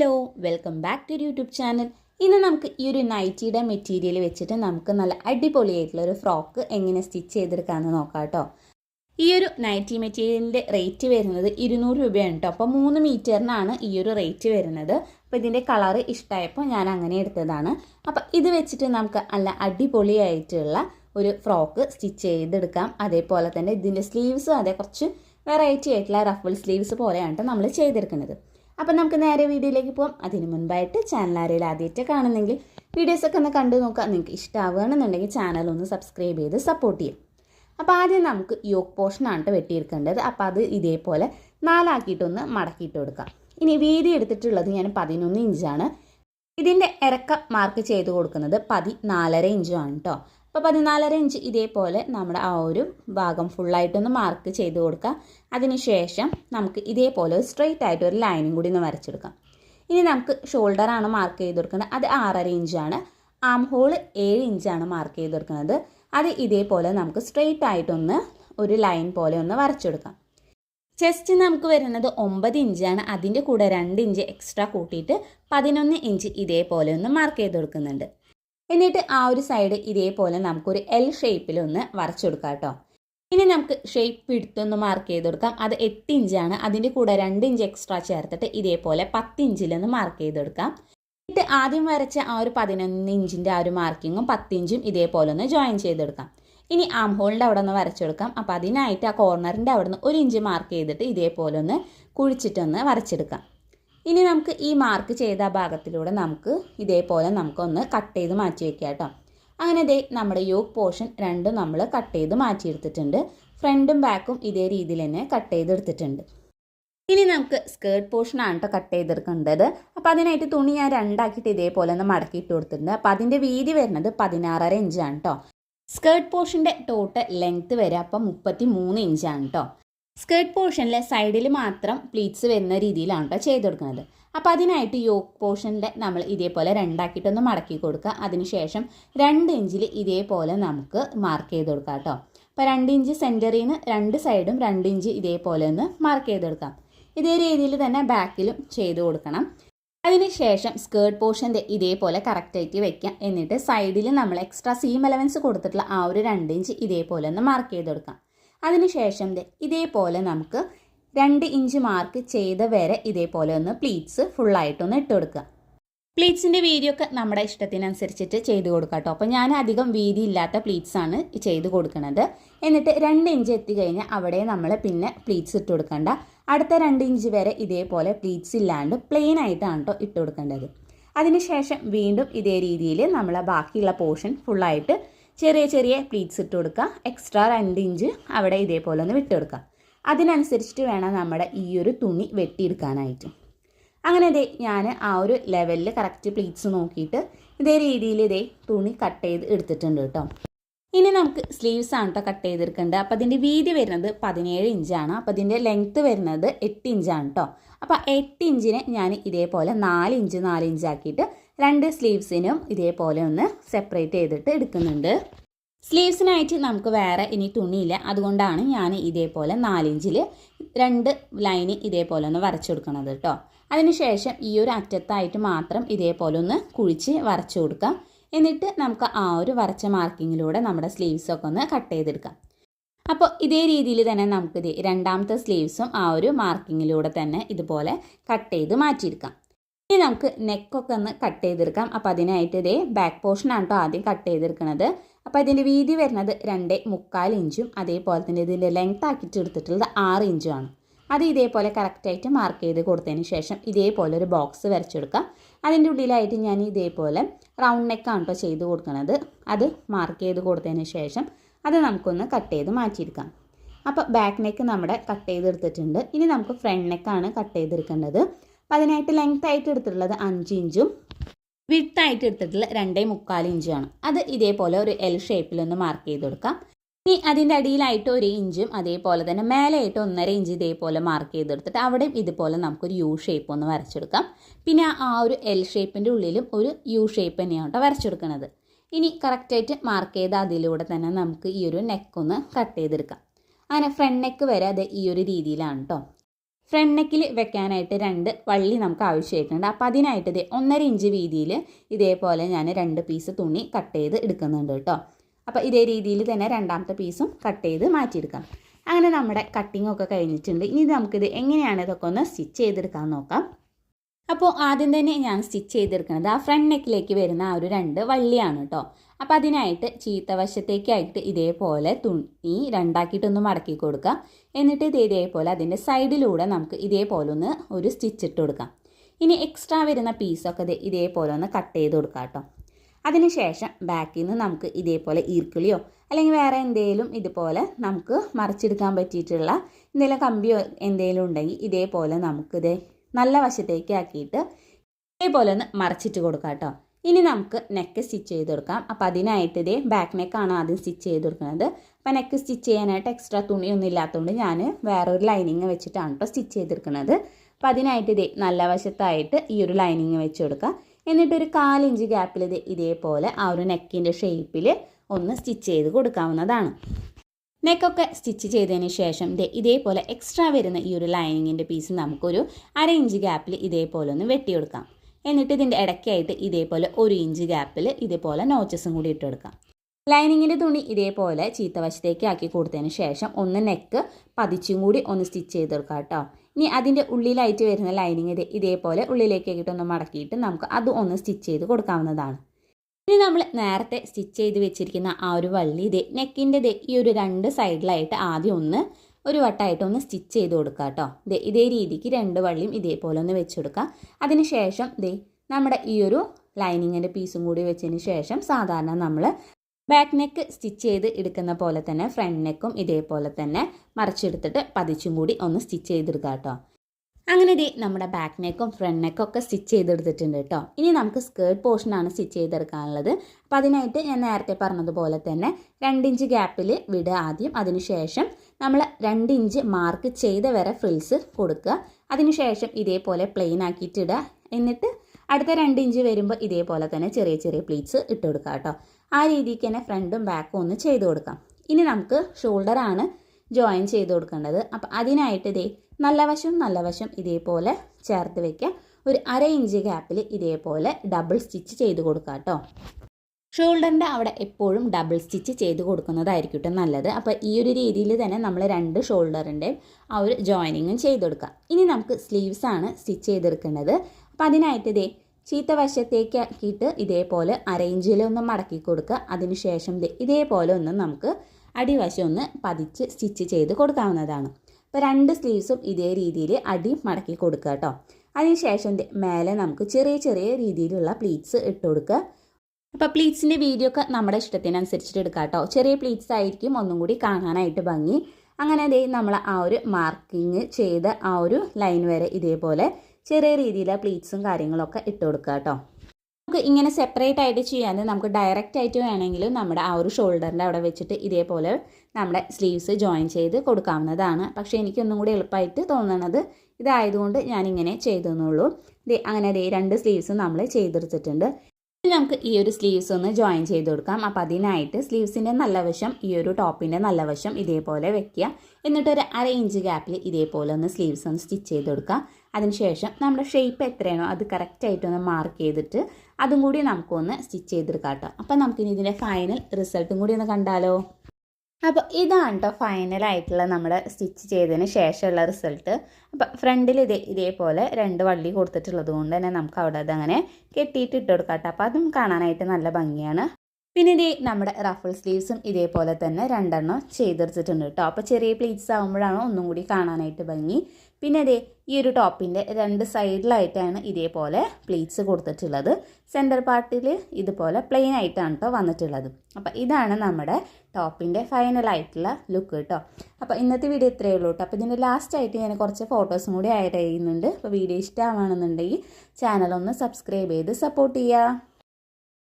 Hello welcome back to YouTube channel ഇന്ന് നമുക്ക് ഈ ഒരു നൈറ്റിയുടെ മെറ്റീരിയൽ വെച്ചിട്ട് നമുക്ക് നല്ല അടിപൊളിയായിട്ടുള്ള ഒരു ഫ്രോക്ക് എങ്ങനെ സ്റ്റിച്ച് ചെയ്തെടുക്കാമെന്ന് നോക്കാം കേട്ടോ. ഈ ഒരു നൈറ്റി മെറ്റീരിയലിന്റെ റേറ്റ് വരുന്നത് ഇരുന്നൂറ് രൂപയാണ് കേട്ടോ. അപ്പോൾ മൂന്ന് മീറ്ററിനാണ് ഈ ഒരു റേറ്റ് വരുന്നത്. അപ്പോൾ ഇതിന്റെ കളറ് ഇഷ്ടമായപ്പോൾ ഞാൻ അങ്ങനെ എടുത്തതാണ്. അപ്പോൾ ഇത് വെച്ചിട്ട് നമുക്ക് നല്ല അടിപൊളിയായിട്ടുള്ള ഒരു ഫ്രോക്ക് സ്റ്റിച്ച് ചെയ്തെടുക്കാം. അതേപോലെ തന്നെ ഇതിന്റെ സ്ലീവ്സും അതേ കുറച്ച് വെറൈറ്റി ആയിട്ടുള്ള റഫിൾ സ്ലീവ്സ് പോലെയാണ് നമ്മൾ ചെയ്തെടുക്കുന്നത്. അപ്പം നമുക്ക് നേരെ വീഡിയോയിലേക്ക് പോകാം അതിന് മുൻപായിട്ട് ചാനൽ ആരെങ്കിലും ആദ്യമായിട്ട് കാണുന്നെങ്കിൽ വീഡിയോസൊക്കെ ഒന്ന് കണ്ടു നോക്കാം നിങ്ങൾക്ക് ഇഷ്ടമാവുകയാണെന്നുണ്ടെങ്കിൽ ചാനൽ ഒന്ന് സബ്സ്ക്രൈബ് ചെയ്ത് സപ്പോർട്ട് ചെയ്യും. അപ്പോൾ ആദ്യം നമുക്ക് യോക്ക് പോർഷനാണ് കേട്ടോ വെട്ടിയെടുക്കേണ്ടത്. അപ്പോൾ അത് ഇതേപോലെ നാലാക്കിയിട്ടൊന്ന് മടക്കിയിട്ട് കൊടുക്കാം. ഇനി വീതി എടുത്തിട്ടുള്ളത് ഞാൻ പതിനൊന്ന് ഇഞ്ചാണ് ഇതിന്റെ ഇറക്കം മാർക്ക് ചെയ്ത് കൊടുക്കുന്നത് പതിനാലര ഇഞ്ചുമാണ് കേട്ടോ അപ്പോൾ പതിനാലര ഇഞ്ച് ഇതേപോലെ നമ്മുടെ ആ ഒരു ഭാഗം ഫുള്ളായിട്ടൊന്ന് മാർക്ക് ചെയ്ത് കൊടുക്കുക അതിനുശേഷം നമുക്ക് ഇതേപോലെ ഒരു സ്ട്രെയിറ്റ് ആയിട്ട് ഒരു ലൈനും കൂടി ഒന്ന് വരച്ചെടുക്കാം. ഇനി നമുക്ക് ഷോൾഡറാണ് മാർക്ക് ചെയ്ത് കൊടുക്കുന്നത്. അത് ആറര ഇഞ്ചാണ് ആം ഹോൾ ഏഴ് ഇഞ്ചാണ് മാർക്ക് ചെയ്ത് കൊടുക്കുന്നത്. അത് ഇതേപോലെ നമുക്ക് സ്ട്രെയിറ്റ് ആയിട്ടൊന്ന് ഒരു ലൈൻ പോലെ ഒന്ന് വരച്ചെടുക്കാം. ചെസ്റ്റ് നമുക്ക് വരുന്നത് ഒമ്പത് ഇഞ്ചാണ് അതിന്റെ കൂടെ രണ്ട് ഇഞ്ച് എക്സ്ട്രാ കൂട്ടിയിട്ട് പതിനൊന്ന് ഇഞ്ച് ഇതേപോലെ ഒന്ന് മാർക്ക് ചെയ്ത് കൊടുക്കുന്നുണ്ട്. എന്നിട്ട് ആ ഒരു സൈഡ് ഇതേപോലെ നമുക്കൊരു എൽ ഷേപ്പിലൊന്ന് വരച്ചെടുക്കാം കേട്ടോ ഇനി നമുക്ക് ഷേപ്പ് എടുത്തൊന്ന് മാർക്ക് ചെയ്ത് കൊടുക്കാം. അത് എട്ട് ഇഞ്ചാണ് അതിന്റെ കൂടെ രണ്ട് ഇഞ്ച് എക്സ്ട്രാ ചേർത്തിട്ട് ഇതേപോലെ പത്ത് ഇഞ്ചിലൊന്ന് മാർക്ക് ചെയ്ത് കൊടുക്കാം. എന്നിട്ട് ആദ്യം വരച്ച ആ ഒരു പതിനൊന്ന് ഇഞ്ചിന്റെ ആ ഒരു മാർക്കിങ്ങും പത്ത് ഇഞ്ചും ഇതേപോലെ ഒന്ന് ജോയിൻ ചെയ്തെടുക്കാം ഇനി ആം ഹോളിന്റെ അവിടെ ഒന്ന് വരച്ചെടുക്കാം അപ്പോൾ അതിനായിട്ട് ആ കോർണറിന്റെ അവിടെ നിന്ന് ഒരു ഇഞ്ച് മാർക്ക് ചെയ്തിട്ട് ഇതേപോലെ ഒന്ന് കുഴിച്ചിട്ടൊന്ന് വരച്ചെടുക്കാം ഇനി നമുക്ക് ഈ മാർക്ക് ചെയ്ത ഭാഗത്തിലൂടെ നമുക്ക് ഇതേപോലെ നമുക്കൊന്ന് കട്ട് ചെയ്ത് മാറ്റി വെക്കാം കേട്ടോ അങ്ങനെ ദേ നമ്മുടെ യോഗ് പോർഷൻ രണ്ടും നമ്മൾ കട്ട് ചെയ്ത് മാറ്റിയെടുത്തിട്ടുണ്ട് ഫ്രണ്ടും ബാക്കും ഇതേ രീതിയിൽ തന്നെ കട്ട് ചെയ്തെടുത്തിട്ടുണ്ട് ഇനി നമുക്ക് സ്കേർട്ട് പോർഷനാണ് കേട്ടോ കട്ട് ചെയ്തെടുക്കേണ്ടത്. അപ്പോൾ അതിനായിട്ട് തുണി ഞാൻ രണ്ടാക്കിയിട്ട് ഇതേപോലെ ഒന്ന് മടക്കിയിട്ട് കൊടുത്തിട്ടുണ്ട്. അപ്പോൾ അതിന്റെ വീതി വരുന്നത് പതിനാറര ഇഞ്ചാണ് കേട്ടോ സ്കേർട്ട് പോർഷന്റെ ടോട്ടൽ ലെങ്ത്ത് വരെ അപ്പം മുപ്പത്തി മൂന്ന് ഇഞ്ചാണ് കേട്ടോ സ്കേർട്ട് പോർഷനിലെ സൈഡിൽ മാത്രം പ്ലീറ്റ്സ് വരുന്ന രീതിയിലാണ് കേട്ടോ ചെയ്ത് കൊടുക്കുന്നത് അപ്പോൾ അതിനായിട്ട് യോക്ക് പോർഷനിൽ നമ്മൾ ഇതേപോലെ രണ്ടാക്കിയിട്ടൊന്ന് മടക്കി കൊടുക്കുക. അതിനുശേഷം രണ്ട് ഇഞ്ചിൽ ഇതേപോലെ നമുക്ക് മാർക്ക് ചെയ്ത് കൊടുക്കാം കേട്ടോ അപ്പോൾ രണ്ട് ഇഞ്ച് സെന്ററിൽ നിന്ന് രണ്ട് സൈഡും രണ്ട് ഇഞ്ച് ഇതേപോലെ ഒന്ന് മാർക്ക് ചെയ്ത് കൊടുക്കാം ഇതേ രീതിയിൽ തന്നെ ബാക്കിലും ചെയ്ത് കൊടുക്കണം. അതിനുശേഷം സ്കേർട്ട് പോർഷന്റെ ഇതേപോലെ കറക്റ്റായിട്ട് വെക്കാം. എന്നിട്ട് സൈഡിൽ നമ്മൾ എക്സ്ട്രാ സീം എലവൻസ് കൊടുത്തിട്ടുള്ള ആ ഒരു രണ്ട് ഇഞ്ച് ഇതേപോലെ ഒന്ന് മാർക്ക് ചെയ്ത് കൊടുക്കാം അതിനുശേഷം ഇതേപോലെ നമുക്ക് രണ്ട് ഇഞ്ച് മാർക്ക് ചെയ്ത വരെ ഇതേപോലെ ഒന്ന് പ്ലീറ്റ്സ് ഫുള്ളായിട്ടൊന്ന് ഇട്ട് കൊടുക്കുക. പ്ലീറ്റ്സിന്റെ വീതിയോ ഒക്കെ നമ്മുടെ ഇഷ്ടത്തിനനുസരിച്ചിട്ട് ചെയ്ത് കൊടുക്കാം കേട്ടോ. അപ്പോൾ ഞാൻ അധികം വീതി ഇല്ലാത്ത പ്ലീറ്റ്സ് ആണ് ചെയ്ത് കൊടുക്കുന്നത്. എന്നിട്ട് രണ്ട് ഇഞ്ച് എത്തിക്കഴിഞ്ഞാൽ അവിടെ നമ്മൾ പിന്നെ പ്ലീറ്റ്സ് ഇട്ട് കൊടുക്കണ്ട. അടുത്ത രണ്ട് ഇഞ്ച് വരെ ഇതേപോലെ പ്ലീറ്റ്സ് ഇല്ലാണ്ട് പ്ലെയിൻ ആയിട്ടാണ് കേട്ടോ ഇട്ട് കൊടുക്കേണ്ടത്. അതിനുശേഷം വീണ്ടും ഇതേ രീതിയിൽ നമ്മൾ ബാക്കിയുള്ള പോർഷൻ ഫുള്ളായിട്ട് ചെറിയ ചെറിയ പ്ലീറ്റ്സ് ഇട്ട് കൊടുക്കുക. എക്സ്ട്രാ രണ്ട് ഇഞ്ച് അവിടെ ഇതേപോലെ ഒന്ന് വിട്ട് കൊടുക്കുക. അതിനനുസരിച്ചിട്ട് വേണം നമ്മുടെ ഈ ഒരു തുണി വെട്ടിയെടുക്കാനായിട്ട്. അങ്ങനെ ഇതേ ഞാൻ ആ ഒരു ലെവലിൽ കറക്റ്റ് പ്ലീറ്റ്സ് നോക്കിയിട്ട് ഇതേ രീതിയിൽ ഇതേ തുണി കട്ട് ചെയ്ത് എടുത്തിട്ടുണ്ട് കേട്ടോ. ഇനി നമുക്ക് സ്ലീവ്സ് ആണ് കേട്ടോ കട്ട് ചെയ്തെടുക്കേണ്ടത്. അപ്പോൾ അതിന്റെ വീതി വരുന്നത് പതിനേഴ് ഇഞ്ചാണ് അപ്പോൾ അതിന്റെ ലെങ്ത്ത് വരുന്നത് എട്ട് ഇഞ്ചാണ് കേട്ടോ അപ്പോൾ എട്ട് ഇഞ്ചിന് ഞാൻ ഇതേപോലെ നാല് ഇഞ്ച് നാല് ഇഞ്ചാക്കിയിട്ട് രണ്ട് സ്ലീവ്സിനും ഇതേപോലെ ഒന്ന് സെപ്പറേറ്റ് ചെയ്തിട്ട് എടുക്കുന്നുണ്ട്. സ്ലീവ്സിനായിട്ട് നമുക്ക് വേറെ ഇനി തുണിയില്ല. അതുകൊണ്ടാണ് ഞാൻ ഇതേപോലെ നാലിഞ്ചിൽ രണ്ട് ലൈന് ഇതേപോലെ ഒന്ന് വരച്ചു കൊടുക്കണത് കേട്ടോ അതിനുശേഷം ഈ ഒരു അറ്റത്തായിട്ട് മാത്രം ഇതേപോലെ ഒന്ന് കുഴിച്ച് വരച്ചു കൊടുക്കാം. എന്നിട്ട് നമുക്ക് ആ ഒരു വരച്ച മാർക്കിങ്ങിലൂടെ നമ്മുടെ സ്ലീവ്സൊക്കെ ഒന്ന് കട്ട് ചെയ്തെടുക്കാം. അപ്പോൾ ഇതേ രീതിയിൽ തന്നെ നമുക്ക് ഇത് രണ്ടാമത്തെ സ്ലീവ്സും ആ ഒരു മാർക്കിങ്ങിലൂടെ തന്നെ ഇതുപോലെ കട്ട് ചെയ്ത് മാറ്റിയെടുക്കാം ഇനി നമുക്ക് നെക്കൊക്കെ ഒന്ന് കട്ട് ചെയ്തെടുക്കാം. അപ്പോൾ അതിനായിട്ട് ഇതേ ബാക്ക് പോർഷനാണ് കേട്ടോ ആദ്യം കട്ട് ചെയ്തെടുക്കുന്നത് അപ്പോൾ ഇതിന്റെ വീതി വരുന്നത് രണ്ട് മുക്കാൽ ഇഞ്ചും അതേപോലെ തന്നെ ഇതിന്റെ ലെങ്ത് ആക്കിയിട്ട് എടുത്തിട്ടുള്ളത് ആറ് ഇഞ്ചുമാണ് അത് ഇതേപോലെ കറക്റ്റായിട്ട് മാർക്ക് ചെയ്ത് കൊടുത്തതിന് ശേഷം ഇതേപോലെ ഒരു ബോക്സ് വരച്ചെടുക്കാം. അതിന്റെ ഉള്ളിലായിട്ട് ഞാൻ ഇതേപോലെ റൗണ്ട് നെക്കാണ് കേട്ടോ ചെയ്ത് കൊടുക്കുന്നത് അത് മാർക്ക് ചെയ്ത് കൊടുത്തതിന് ശേഷം അത് നമുക്കൊന്ന് കട്ട് ചെയ്ത് മാറ്റിയെടുക്കാം. അപ്പോൾ ബാക്ക് നെക്ക് നമ്മുടെ കട്ട് ചെയ്തെടുത്തിട്ടുണ്ട്. ഇനി നമുക്ക് ഫ്രണ്ട് നെക്കാണ് കട്ട് ചെയ്തെടുക്കേണ്ടത്. അപ്പോൾ അതിനായിട്ട് ലെങ്ത് ആയിട്ട് എടുത്തിട്ടുള്ളത് അഞ്ച് ഇഞ്ചും വിട്ടായിട്ട് എടുത്തിട്ടുള്ള രണ്ടേ മുക്കാൽ ഇഞ്ചുമാണ്. അത് ഇതേപോലെ ഒരു എൽ ഷേപ്പിൽ ഒന്ന് മാർക്ക് ചെയ്ത് കൊടുക്കാം. ഇനി അതിന്റെ അടിയിലായിട്ട് ഒരു ഇഞ്ചും അതേപോലെ തന്നെ മേലെയായിട്ട് ഒന്നര ഇഞ്ച് ഇതേപോലെ മാർക്ക് ചെയ്തെടുത്തിട്ട് അവിടെയും ഇതുപോലെ നമുക്കൊരു യു ഷേപ്പ് ഒന്ന് വരച്ചെടുക്കാം. പിന്നെ ആ ഒരു എൽ ഷേപ്പിന്റെ ഉള്ളിലും ഒരു യു ഷേപ്പ് തന്നെയാണ് കേട്ടോ വരച്ചെടുക്കുന്നത് ഇനി കറക്റ്റായിട്ട് മാർക്ക് ചെയ്ത അതിലൂടെ തന്നെ നമുക്ക് ഈ ഒരു നെക്കൊന്ന് കട്ട് ചെയ്തെടുക്കാം. അങ്ങനെ ഫ്രണ്ട് നെക്ക് വരെ അത് ഈ ഒരു രീതിയിലാണ് കേട്ടോ ഫ്രണ്ട് നെക്കിൽ വെക്കാനായിട്ട് രണ്ട് വള്ളി നമുക്ക് ആവശ്യമായിട്ടുണ്ട്. അപ്പോൾ അതിനായിട്ട് ഇത് ഒന്നര ഇഞ്ച് വീതിയിൽ ഇതേപോലെ ഞാൻ രണ്ട് പീസ് തുണി കട്ട് ചെയ്ത് എടുക്കുന്നുണ്ട് കേട്ടോ അപ്പോൾ ഇതേ രീതിയിൽ തന്നെ രണ്ടാമത്തെ പീസും കട്ട് ചെയ്ത് മാറ്റിയെടുക്കാം. അങ്ങനെ നമ്മുടെ കട്ടിങ്ങൊക്കെ കഴിഞ്ഞിട്ടുണ്ട്. ഇനി നമുക്കിത് എങ്ങനെയാണ് ഇതൊക്കെ ഒന്ന് സ്റ്റിച്ച് ചെയ്തെടുക്കാൻ നോക്കാം. അപ്പോൾ ആദ്യം തന്നെ ഞാൻ സ്റ്റിച്ച് ചെയ്തെടുക്കുന്നത് ആ ഫ്രണ്ട് നെക്കിലേക്ക് വരുന്ന ആ ഒരു രണ്ട് വള്ളിയാണ് കേട്ടോ അപ്പോൾ അതിനായിട്ട് ചീത്ത വശത്തേക്കായിട്ട് ഇതേപോലെ തുണി രണ്ടാക്കിയിട്ടൊന്ന് മടക്കി കൊടുക്കുക എന്നിട്ട് ഇത് ഇതേപോലെ അതിന്റെ സൈഡിലൂടെ നമുക്ക് ഇതേപോലെ ഒന്ന് ഒരു സ്റ്റിച്ച് ഇട്ട് കൊടുക്കാം. ഇനി എക്സ്ട്രാ വരുന്ന പീസൊക്കെ ഇത് ഇതേപോലെ ഒന്ന് കട്ട് ചെയ്ത് കൊടുക്കാം കേട്ടോ അതിനുശേഷം ബാക്കിൽ നിന്ന് നമുക്ക് ഇതേപോലെ ഈർക്കിളിയോ അല്ലെങ്കിൽ വേറെ എന്തെങ്കിലും ഇതുപോലെ നമുക്ക് മറിച്ചെടുക്കാൻ പറ്റിയിട്ടുള്ള എന്തെങ്കിലും കമ്പിയോ എന്തെങ്കിലും ഉണ്ടെങ്കിൽ ഇതേപോലെ നമുക്കിത് നല്ല വശത്തേക്ക് ആക്കിയിട്ട് ഇതേപോലെ ഒന്ന് മറിച്ചിട്ട് കൊടുക്കാം കേട്ടോ. ഇനി നമുക്ക് നെക്ക് സ്റ്റിച്ച് ചെയ്ത് കൊടുക്കാം. അപ്പോൾ അതിനായിട്ട് ഇതേ ബാക്ക് നെക്കാണ് ആദ്യം സ്റ്റിച്ച് ചെയ്ത് കൊടുക്കുന്നത്. അപ്പോൾ നെക്ക് സ്റ്റിച്ച് ചെയ്യാനായിട്ട് എക്സ്ട്രാ തുണിയൊന്നും ഇല്ലാത്തതുകൊണ്ട് ഞാൻ വേറൊരു ലൈനിങ് വെച്ചിട്ടാണ് കേട്ടോ സ്റ്റിച്ച് ചെയ്തെടുക്കുന്നത്. അപ്പോൾ അതിനായിട്ട് ഇതേ നല്ല വശത്തായിട്ട് ഈ ഒരു ലൈനിങ് വെച്ച് കൊടുക്കുക എന്നിട്ടൊരു കാലിഞ്ച് ഗ്യാപ്പിൽ ഇത് ഇതേപോലെ ആ ഒരു നെക്കിന്റെ ഷേപ്പിൽ ഒന്ന് സ്റ്റിച്ച് ചെയ്ത് കൊടുക്കാവുന്നതാണ്. നെക്കൊക്കെ സ്റ്റിച്ച് ചെയ്തതിന് ശേഷം ദേ ഇതേപോലെ എക്സ്ട്രാ വരുന്ന ഈ ഒരു ലൈനിങ്ങിന്റെ പീസ് നമുക്കൊരു അര ഇഞ്ച് ഗ്യാപ്പിൽ ഇതേപോലെ ഒന്ന് വെട്ടിയെടുക്കാം എന്നിട്ട് ഇതിന്റെ ഇടയ്ക്കായിട്ട് ഇതേപോലെ ഒരു ഇഞ്ച് ഗ്യാപ്പിൽ ഇതേപോലെ നോച്ചസും കൂടി ഇട്ട് കൊടുക്കാം. ലൈനിങ്ങിന്റെ തുണി ഇതേപോലെ ചീത്തവശത്തേക്ക് ആക്കി കൊടുത്തതിന് ശേഷം ഒന്ന് നെക്ക് പതിച്ചും കൂടി ഒന്ന് സ്റ്റിച്ച് ചെയ്തെടുക്കാം കേട്ടോ. ഇനി അതിന്റെ ഉള്ളിലായിട്ട് വരുന്ന ലൈനിങ് ഇത് ഇതേപോലെ ഉള്ളിലേക്കായിട്ട് ഒന്ന് മടക്കിയിട്ട് നമുക്ക് അത് ഒന്ന് സ്റ്റിച്ച് ചെയ്ത് കൊടുക്കാവുന്നതാണ്. ഇനി നമ്മൾ നേരത്തെ സ്റ്റിച്ച് ചെയ്ത് വെച്ചിരിക്കുന്ന ആ ഒരു വള്ളി ഇതേ നെക്കിന്റെ ദേ ഈ ഒരു രണ്ട് സൈഡിലായിട്ട് ആദ്യം ഒന്ന് ഒരു വട്ടമായിട്ട് ഒന്ന് സ്റ്റിച്ച് ചെയ്ത് കൊടുക്കുക കേട്ടോ ഇതേ ഇതേ രീതിക്ക് രണ്ട് വള്ളിയും ഇതേപോലെ ഒന്ന് വെച്ച് കൊടുക്കുക അതിന് ശേഷം ദേ നമ്മുടെ ഈ ഒരു ലൈനിങ്ങിന്റെ പീസും കൂടി വെച്ചതിന് ശേഷം സാധാരണ നമ്മൾ ബാക്ക് നെക്ക് സ്റ്റിച്ച് ചെയ്ത് എടുക്കുന്ന പോലെ തന്നെ ഫ്രണ്ട് നെക്കും ഇതേപോലെ തന്നെ മറിച്ചെടുത്തിട്ട് പതിച്ചും കൂടി ഒന്ന് സ്റ്റിച്ച് ചെയ്തെടുക്കുക കേട്ടോ അങ്ങനെ ദേ നമ്മുടെ ബാക്ക് നെക്കും ഫ്രണ്ട് നെക്കും ഒക്കെ സ്റ്റിച്ച് ചെയ്തെടുത്തിട്ടുണ്ട് കേട്ടോ. ഇനി നമുക്ക് സ്കേർട്ട് പോർഷനാണ് സ്റ്റിച്ച് ചെയ്തെടുക്കാനുള്ളത്. അപ്പം അതിനായിട്ട് ഞാൻ നേരത്തെ പറഞ്ഞതുപോലെ തന്നെ രണ്ടിഞ്ച് ഗ്യാപ്പിൽ വിടുക ആദ്യം. അതിനുശേഷം നമ്മൾ രണ്ട് ഇഞ്ച് മാർക്ക് ചെയ്ത വരെ ഫ്രിൽസ് കൊടുക്കുക. അതിനുശേഷം ഇതേപോലെ പ്ലെയിൻ ആക്കിയിട്ട് ഇടുക. എന്നിട്ട് അടുത്ത രണ്ട് ഇഞ്ച് വരുമ്പോൾ ഇതേപോലെ തന്നെ ചെറിയ ചെറിയ പ്ലീറ്റ്സ് ഇട്ട് കൊടുക്കുക കേട്ടോ. ആ രീതിക്ക് തന്നെ ഫ്രണ്ടും ബാക്കും ഒന്ന് ചെയ്ത് കൊടുക്കാം. ഇനി നമുക്ക് ഷോൾഡറാണ് ജോയിൻ ചെയ്ത് കൊടുക്കേണ്ടത്. അപ്പം അതിനായിട്ട് ഇതേ നല്ല വശം നല്ല വശം ഇതേപോലെ ചേർത്ത് വെക്കുക ഒരു അര ഇഞ്ച് ഗ്യാപ്പിൽ ഇതേപോലെ ഡബിൾ സ്റ്റിച്ച് ചെയ്ത് കൊടുക്കുക കേട്ടോ ഷോൾഡറിന്റെ അവിടെ എപ്പോഴും ഡബിൾ സ്റ്റിച്ച് ചെയ്ത് കൊടുക്കുന്നതായിരിക്കും കേട്ടോ നല്ലത്. അപ്പോൾ ഈ ഒരു രീതിയിൽ തന്നെ നമ്മൾ രണ്ട് ഷോൾഡറിന്റെയും ആ ഒരു ജോയിനിങ്ങും ചെയ്ത് കൊടുക്കുക ഇനി നമുക്ക് സ്ലീവ്സ് ആണ് സ്റ്റിച്ച് ചെയ്തെടുക്കേണ്ടത്. അപ്പോൾ അതിനായിട്ട് ഇതേ ചീത്ത വശത്തേക്ക് ആക്കിയിട്ട് ഇതേപോലെ അരയിഞ്ചിലൊന്ന് മടക്കി കൊടുക്കുക അതിനുശേഷം ഇതേപോലെ ഒന്ന് നമുക്ക് അടിവശം ഒന്ന് പതിച്ച് സ്റ്റിച്ച് ചെയ്ത് കൊടുക്കാവുന്നതാണ്. അപ്പോൾ രണ്ട് സ്ലീവ്സും ഇതേ രീതിയിൽ അടി മടക്കി കൊടുക്കുക കേട്ടോ അതിനുശേഷം മേലെ നമുക്ക് ചെറിയ ചെറിയ രീതിയിലുള്ള പ്ലീറ്റ്സ് ഇട്ട് കൊടുക്കുക. അപ്പോൾ പ്ലീറ്റ്സിന്റെ വീഡിയോ ഒക്കെ നമ്മുടെ ഇഷ്ടത്തിനനുസരിച്ചിട്ട് എടുക്കാം കേട്ടോ ചെറിയ പ്ലീറ്റ്സ് ആയിരിക്കും ഒന്നും കൂടി കാണാനായിട്ട് ഭംഗി. അങ്ങനെ അതേ നമ്മൾ ആ ഒരു മാർക്കിങ് ചെയ്ത ആ ഒരു ലൈൻ വരെ ഇതേപോലെ ചെറിയ രീതിയിലെ പ്ലീറ്റ്സും കാര്യങ്ങളൊക്കെ ഇട്ട് കൊടുക്കുക കേട്ടോ നമുക്ക് ഇങ്ങനെ സെപ്പറേറ്റ് ആയിട്ട് ചെയ്യാതെ നമുക്ക് ഡയറക്റ്റ് ആയിട്ട് വേണമെങ്കിലും നമ്മുടെ ആ ഒരു ഷോൾഡറിന്റെ അവിടെ വെച്ചിട്ട് ഇതേപോലെ നമ്മുടെ സ്ലീവ്സ് ജോയിൻ ചെയ്ത് കൊടുക്കാവുന്നതാണ്. പക്ഷേ എനിക്കൊന്നും കൂടി എളുപ്പമായിട്ട് തോന്നുന്നത് ഇതായതുകൊണ്ട് ഞാനിങ്ങനെ ചെയ്തെന്നുള്ളൂ. അങ്ങനെ അതേ രണ്ട് സ്ലീവ്സ് നമ്മൾ ചെയ്തെടുത്തിട്ടുണ്ട്. നമുക്ക് ഈ ഒരു സ്ലീവ്സ് ഒന്ന് ജോയിൻ ചെയ്ത് കൊടുക്കാം. അപ്പോൾ അതിനായിട്ട് സ്ലീവ്സിന്റെ നല്ല വശം ഈ ഒരു ടോപ്പിന്റെ നല്ല വശം ഇതേപോലെ വെക്കുക. എന്നിട്ട് ഒരു അര ഇഞ്ച് ഗ്യാപ്പിൽ ഇതേപോലെ ഒന്ന് സ്ലീവ്സ് ഒന്ന് സ്റ്റിച്ച് ചെയ്ത് കൊടുക്കുക. അതിനുശേഷം നമ്മുടെ ഷേപ്പ് എത്രയാണോ അത് കറക്റ്റായിട്ടൊന്ന് മാർക്ക് ചെയ്തിട്ട് അതും കൂടി നമുക്കൊന്ന് സ്റ്റിച്ച് ചെയ്തെടുക്കാം കേട്ടോ. അപ്പോൾ നമുക്കിനി ഇതിന്റെ ഫൈനൽ റിസൾട്ടും കൂടി ഒന്ന് കണ്ടാലോ. അപ്പോൾ ഇതാണ് കേട്ടോ ഫൈനലായിട്ടുള്ള നമ്മൾ സ്റ്റിച്ച് ചെയ്തതിന് ശേഷമുള്ള റിസൾട്ട് അപ്പോൾ ഫ്രണ്ടിൽ ഇതേ ഇതേപോലെ രണ്ട് വള്ളി കൊടുത്തിട്ടുള്ളത് കൊണ്ട് തന്നെ നമുക്ക് അവിടെ അതങ്ങനെ കെട്ടിയിട്ട് ഇട്ട് കൊടുക്കാം കേട്ടോ. അപ്പോൾ അതും കാണാനായിട്ട് നല്ല ഭംഗിയാണ്. പിന്നെ ഇതേ നമ്മുടെ റഫിൾ സ്ലീവ്സും ഇതേപോലെ തന്നെ രണ്ടെണ്ണം ചെയ്തെടുത്തിട്ടുണ്ട് കേട്ടോ അപ്പോൾ ചെറിയ പ്ലീറ്റ്സ് ആകുമ്പോഴാണ് ഒന്നും കൂടി കാണാനായിട്ട് ഭംഗി. പിന്നെ അതേ ഈ ഒരു ടോപ്പിന്റെ രണ്ട് സൈഡിലായിട്ടാണ് ഇതേപോലെ പ്ലീറ്റ്സ് കൊടുത്തിട്ടുള്ളത്. സെന്റർ പാർട്ടിൽ ഇതുപോലെ പ്ലെയിൻ ആയിട്ടാണ് കേട്ടോ വന്നിട്ടുള്ളത്. അപ്പോൾ ഇതാണ് നമ്മുടെ ടോപ്പിന്റെ ഫൈനലായിട്ടുള്ള ലുക്ക് കേട്ടോ അപ്പോൾ ഇന്നത്തെ വീഡിയോ ഇത്രയേ ഉള്ളൂ കേട്ടോ അപ്പോൾ ഇതിന്റെ ലാസ്റ്റായിട്ട് ഞാൻ കുറച്ച് ഫോട്ടോസും കൂടി ആയിട്ട് ചെയ്യുന്നുണ്ട്. അപ്പോൾ വീഡിയോ ഇഷ്ടമാണെന്നുണ്ടെങ്കിൽ ചാനലൊന്ന് സബ്സ്ക്രൈബ് ചെയ്ത് സപ്പോർട്ട് ചെയ്യുക